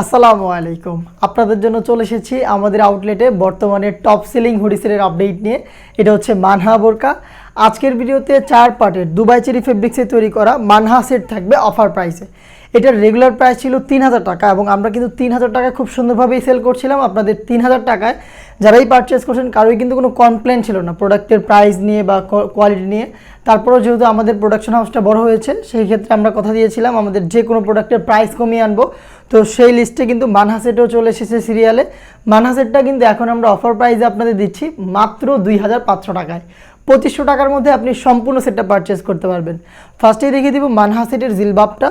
আসসালামু আলাইকুম। আপনাদের জন্য চলে এসেছি আমাদের আউটলেটে বর্তমানে টপ সেলিং হুডিসের আপডেট নিয়ে। এটা হচ্ছে মানহা বোরকা। আজকের ভিডিওতে চার পার্টের দুবাই চেরি ফেব্রিক্সে তৈরি করা মানহা সেট থাকবে অফার প্রাইসে এটার রেগুলার প্রাইস ছিল তিন হাজার টাকা এবং আমরা কিন্তু তিন হাজার টাকায় খুব সুন্দরভাবেই সেল করছিলাম। আপনাদের তিন হাজার টাকায় যারাই পারচেস করছেন কারোই কিন্তু কোনো কমপ্লেন ছিল না প্রোডাক্টের প্রাইস নিয়ে বা কোয়ালিটি নিয়ে। তারপরেও যেহেতু আমাদের প্রোডাকশন হাউসটা বড় হয়েছে, সেই ক্ষেত্রে আমরা কথা দিয়েছিলাম, আমাদের যে কোনো প্রোডাক্টের প্রাইস কমিয়ে আনব। তো সেই লিস্টে কিন্তু মানহাসেটও চলে এসেছে সিরিয়ালে মানহাসেটটা কিন্তু এখন আমরা অফার প্রাইসে আপনাদের দিচ্ছি মাত্র দুই হাজার পাঁচশো টাকায়। পঁচিশশো টাকার মধ্যে আপনি সম্পূর্ণ সেটটা পারচেস করতে পারবেন। ফার্স্টেই দেখিয়ে দিব মানহাসেটের জিলবাবটা।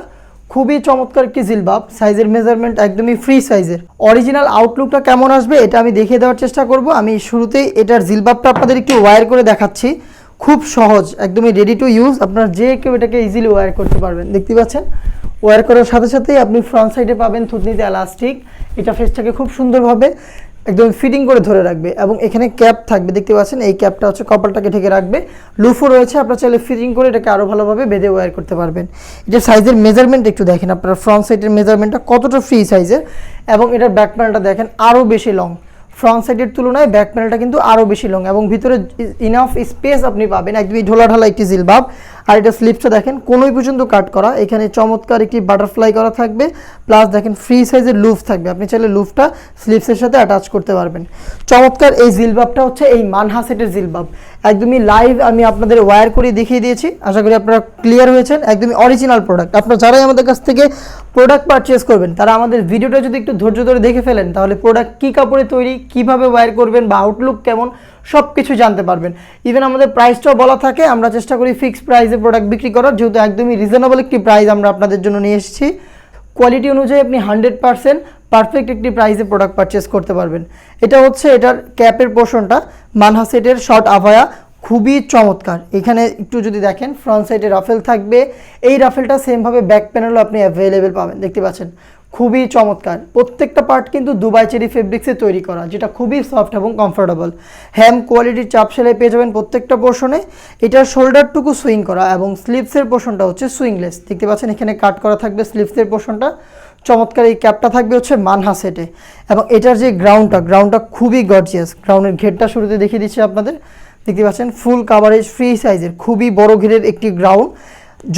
খুবই চমৎকার একটি জিলবাব। সাইজের মেজারমেন্ট একদমই ফ্রি সাইজের। অরিজিনাল আউটলুকটা কেমন আসবে এটা আমি দেখিয়ে দেওয়ার চেষ্টা করব। আমি শুরুতেই এটার জিলবাবটা আপনাদের একটু ওয়্যার করে দেখাচ্ছি। খুব সহজ, একদমই রেডি টু ইউজ আপনার যে কেউ এটাকে ইজিলি ওয়্যার করতে পারবেন। দেখতে পাচ্ছেন? ওয়ার করার সাথে সাথেই আপনি ফ্রন্ট সাইডে পাবেন থুতনিতে এলাস্টিক এটা ফেসটাকে খুব সুন্দরভাবে একদম ফিটিং করে ধরে রাখবে এবং এখানে ক্যাপ থাকবে, দেখতে পাচ্ছেন? এই ক্যাপটা হচ্ছে কপালটাকে ঢেকে রাখবে। লুফো রয়েছে, আপনার চাইলে ফিটিং করে এটাকে আরও ভালোভাবে বেঁধে ওয়্যার করতে পারবেন। এটা সাইজের মেজারমেন্ট একটু দেখেন, আপনার ফ্রন্ট সাইডের মেজারমেন্টটা কতটা ফ্রি সাইজের এবং এটার ব্যাক প্যানেলটা দেখেন আরও বেশি লং ফ্রন্ট সাইডের তুলনায় ব্যাক প্যানেলটা কিন্তু আরও বেশি লং এবং ভিতরে ইনাফ স্পেস আপনি পাবেন। একদমই ঢোলা ঢালা একটি জিলবাব। আর এটা স্লিপসটা দেখেন, কোনোই পর্যন্ত কাট করা, এখানে চমৎকার একটি বাটারফ্লাই করা থাকবে, প্লাস দেখেন ফ্রি সাইজের লুফ থাকবে, আপনি চাইলে লুফটা স্লিপসের সাথে অ্যাটাচ করতে পারবেন। চমৎকার এই জিলবাবটা হচ্ছে এই মানহা সেটের জিলবাব। একদমই লাইভ আমি আপনাদের ওয়্যার করে দেখিয়ে দিয়েছি। আশা করি আপনারা ক্লিয়ার হয়েছেন। একদমই অরিজিনাল প্রোডাক্ট আপনারা যারাই আমাদের কাছ থেকে প্রোডাক্ট পারচেস করবেন, তারা আমাদের ভিডিওটা যদি একটু ধৈর্য ধরে দেখে ফেলেন, তাহলে প্রোডাক্ট কী কাপড়ে তৈরি, কীভাবে ওয়্যার করবেন বা আউটলুক কেমন সব কিছু জানতে পারবেন। ইভেন আমাদের প্রাইসটাও বলা থাকে, আমরা চেষ্টা করি ফিক্সড প্রাইসে প্রোডাক্ট বিক্রি করার, যেহেতু একদমই রিজনেবল একটি প্রাইস আমরা আপনাদের জন্য নিয়ে এসেছি। কোয়ালিটি অনুযায়ী আপনি হান্ড্রেড পারসেন্ট পারফেক্ট একটি প্রাইসে প্রোডাক্ট পারচেস করতে পারবেন। এটা হচ্ছে এটার ক্যাপের পোর্শনটা মানহা সেটের শর্ট আভায়া খুবই চমৎকার। এখানে একটু যদি দেখেন ফ্রন্ট সাইডে রাফেল থাকবে। এই রাফেলটা সেমভাবে ব্যাক প্যানেলও আপনি অ্যাভেলেবেল পাবেন। দেখতে পাচ্ছেন? খুবই চমৎকার। প্রত্যেকটা পার্ট কিন্তু দুবাই চেরি ফেব্রিক্সে তৈরি করা, যেটা খুবই সফট এবং কমফোর্টেবল হ্যাম কোয়ালিটির চাপ সেলাই পেয়ে যাবেন প্রত্যেকটা পোর্শনে এটার শোল্ডারটুকু সুইং করা এবং স্লিপসের পোর্শনটা হচ্ছে সুইংলেস দেখতে পাচ্ছেন এখানে কাট করা থাকবে স্লিপসের পোর্শনটা চমৎকার এই ক্যাপটা থাকবে হচ্ছে মানহা সেটে এবং এটার যে গ্রাউন্ডটা গ্রাউন্ডটা খুবই গর্জিয়াস গ্রাউন্ডের ঘেরটা শুরুতে দেখিয়ে দিচ্ছি আপনাদের। দেখতে পাচ্ছেন ফুল কাভারেজ ফ্রি সাইজের খুবই বড় ঘেরের একটি গ্রাউন্ড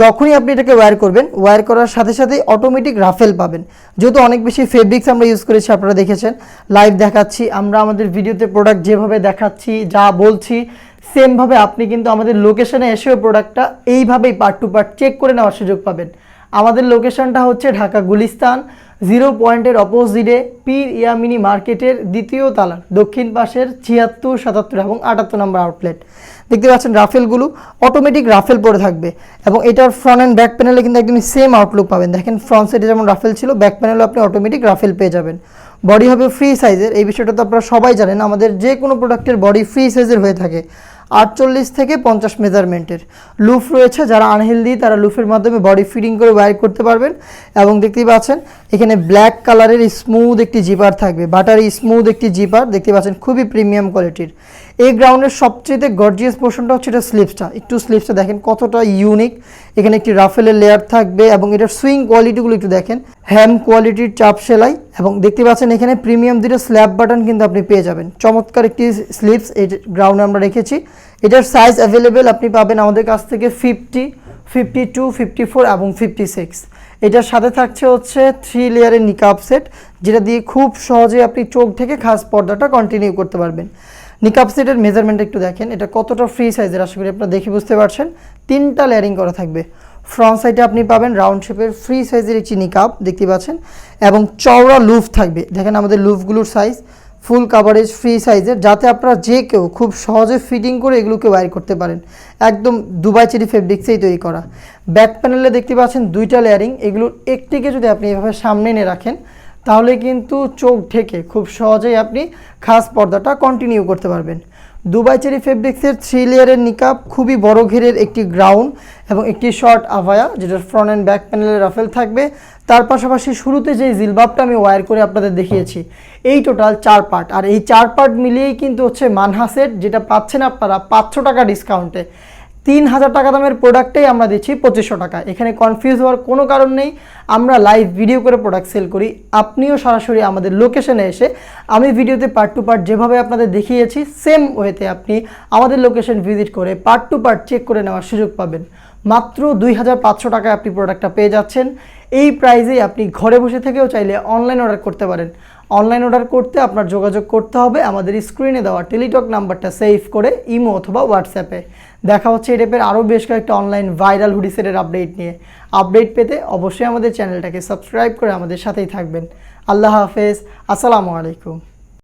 যখনই আপনি এটাকে ওয়্যার করবেন ওয়্যার করার সাথে সাথেই অটোমেটিক রাফেল পাবেন। যেহেতু অনেক বেশি ফেব্রিক্স আমরা ইউজ করেছি, আপনারা দেখেছেন। লাইভ দেখাচ্ছি, আমরা আমাদের ভিডিওতে প্রোডাক্ট যেভাবে দেখাচ্ছি, যা বলছি সেমভাবে আপনি কিন্তু আমাদের লোকেশনে এসেও প্রোডাক্টটা এইভাবেই পার্ট টু পার্ট চেক করে নেওয়ার সুযোগ পাবেন। আমাদের লোকেশনটা হচ্ছে ঢাকা গুলিস্তান। জিরো পয়েন্টের অপোজিটে পীর ইয়ামিনি মার্কেটের দ্বিতীয় তালার, দক্ষিণ পাশের ছিয়াত্তর, সাতাত্তর এবং আটাত্তর নম্বর আউটলেট। দেখতে পাচ্ছেন রাফেলগুলো অটোমেটিক রাফেল পরে থাকবে এবং এটার ফ্রন্ট অ্যান্ড ব্যাক প্যানেলে কিন্তু একদমই সেম আউটলুক পাবেন। দেখেন ফ্রন্ট সাইডে যেমন রাফেল ছিল ব্যাক প্যানেলও আপনি অটোমেটিক রাফেল পেয়ে যাবেন। বডি হবে ফ্রি সাইজের এই বিষয়টা তো আপনারা সবাই জানেন, আমাদের যে কোনো প্রোডাক্টের বডি ফ্রি সাইজের হয়ে থাকে। আটচল্লিশ থেকে পঞ্চাশ মেজারমেন্টের লুফ রয়েছে। যারা আনহেলদি, তারা লুফের মাধ্যমে বডি ফিটিং করে ওয়ার করতে পারবেন। এবং দেখতেই পাচ্ছেন, এখানে ব্ল্যাক কালারের স্মুথ একটি জিপার থাকবে। বাটারি স্মুথ একটি জিপার দেখতে পাচ্ছেন, খুবই প্রিমিয়াম কোয়ালিটির এই গ্রাউন্ডের সবচেয়ে গর্জিয়াস পোর্শনটা হচ্ছে এটা স্লিপসটা একটু স্লিপসটা দেখেন কতটা ইউনিক এখানে একটি রাফেলের লেয়ার থাকবে এবং এটার সুইং কোয়ালিটিগুলো একটু দেখেন। হ্যাম কোয়ালিটির চাপ সেলাই এবং দেখতে পাচ্ছেন এখানে প্রিমিয়াম দুটো স্ল্যাব বাটন কিন্তু আপনি পেয়ে যাবেন। চমৎকার একটি স্লিপস এই গ্রাউন্ডে আমরা রেখেছি। এটার সাইজ অ্যাভেলেবেল আপনি পাবেন আমাদের কাছ থেকে fifty fifty two fifty four এবং ফিফটি সিক্স এটার সাথে থাকছে হচ্ছে থ্রি লেয়ারের নিকাপ সেট যেটা দিয়ে খুব সহজে আপনি চোখ থেকে খাস পর্দাটা কন্টিনিউ করতে পারবেন। নিকাপ সেটের মেজারমেন্ট একটু দেখেন। এটা কতটা ফ্রি সাইজের আশা করি আপনারা দেখে বুঝতে পারছেন। তিনটা লেয়ারিং করা থাকবে। ফ্রন্ট সাইডে আপনি পাবেন রাউন্ড শেপের ফ্রি সাইজের একটি নিকাপ দেখতে পাচ্ছেন। এবং চওড়া লুফ থাকবে। দেখেন আমাদের লুফগুলোর সাইজ ফুল কাভারেজ ফ্রি সাইজের যাতে আপনারা যে কেউ খুব সহজে ফিটিং করে এগুলোকে ওয়্যার করতে পারেন। একদম দুবাই চেরি ফেব্রিক্সেই তৈরি করা। ব্যাক প্যানেলে দেখতে পাচ্ছেন দুইটা লেয়ারিং এগুলোর একটিকে যদি আপনি এভাবে সামনে এনে রাখেন তাহলে কিন্তু চোখ ঢেকে খুব সহজেই আপনি খাস পর্দাটা কন্টিনিউ করতে পারবেন। দুবাই চেরি ফেব্রিক্সের থ্রি লেয়ারের নিকাপ খুবই বড় ঘেরের একটি গ্রাউন্ড এবং একটি শর্ট আভায়া, যেটার ফ্রন্ট অ্যান্ড ব্যাক প্যানেলের রাফেল থাকবে। তার পাশাপাশি শুরুতে যে জিলবাবটা আমি ওয়্যার করে আপনাদের দেখিয়েছি, এই টোটাল চার পার্ট আর এই চার পার্ট মিলিয়েই কিন্তু হচ্ছে মানহা সেট যেটা পাচ্ছেন আপনারা পাঁচশো টাকা ডিসকাউন্টে তিন হাজার টাকা দামের প্রোডাক্টেই আমরা দিচ্ছি পঁচিশশো টাকা। এখানে কনফিউজ হওয়ার কোনো কারণ নেই। আমরা লাইভ ভিডিও করে প্রোডাক্ট সেল করি। আপনিও সরাসরি আমাদের লোকেশনে এসে আমি ভিডিওতে পার্ট টু পার্ট যেভাবে আপনাদের দেখিয়েছি সেম ওয়েতে আপনি আমাদের লোকেশন ভিজিট করে পার্ট টু পার্ট চেক করে নেওয়ার সুযোগ পাবেন। মাত্র দুই হাজার পাঁচশো টাকায় আপনি প্রোডাক্টটা পেয়ে যাচ্ছেন। এই প্রাইজেই আপনি ঘরে বসে থেকেও চাইলে অনলাইন অর্ডার করতে পারেন। অনলাইন অর্ডার করতে আপনার যোগাযোগ করতে হবে। আমাদের স্ক্রিনে দেওয়া টেলিটক নাম্বারটা সেভ করে, ইমো অথবা হোয়াটসঅ্যাপে দেখা হচ্ছে এই টাইপের আরও বেশ কয়েকটা অনলাইন ভাইরাল হুডি সেটের আপডেট নিয়ে। আপডেট পেতে অবশ্যই আমাদের চ্যানেলটাকে সাবস্ক্রাইব করে আমাদের সাথেই থাকবেন। আল্লাহ হাফেজ, আসসালামু আলাইকুম।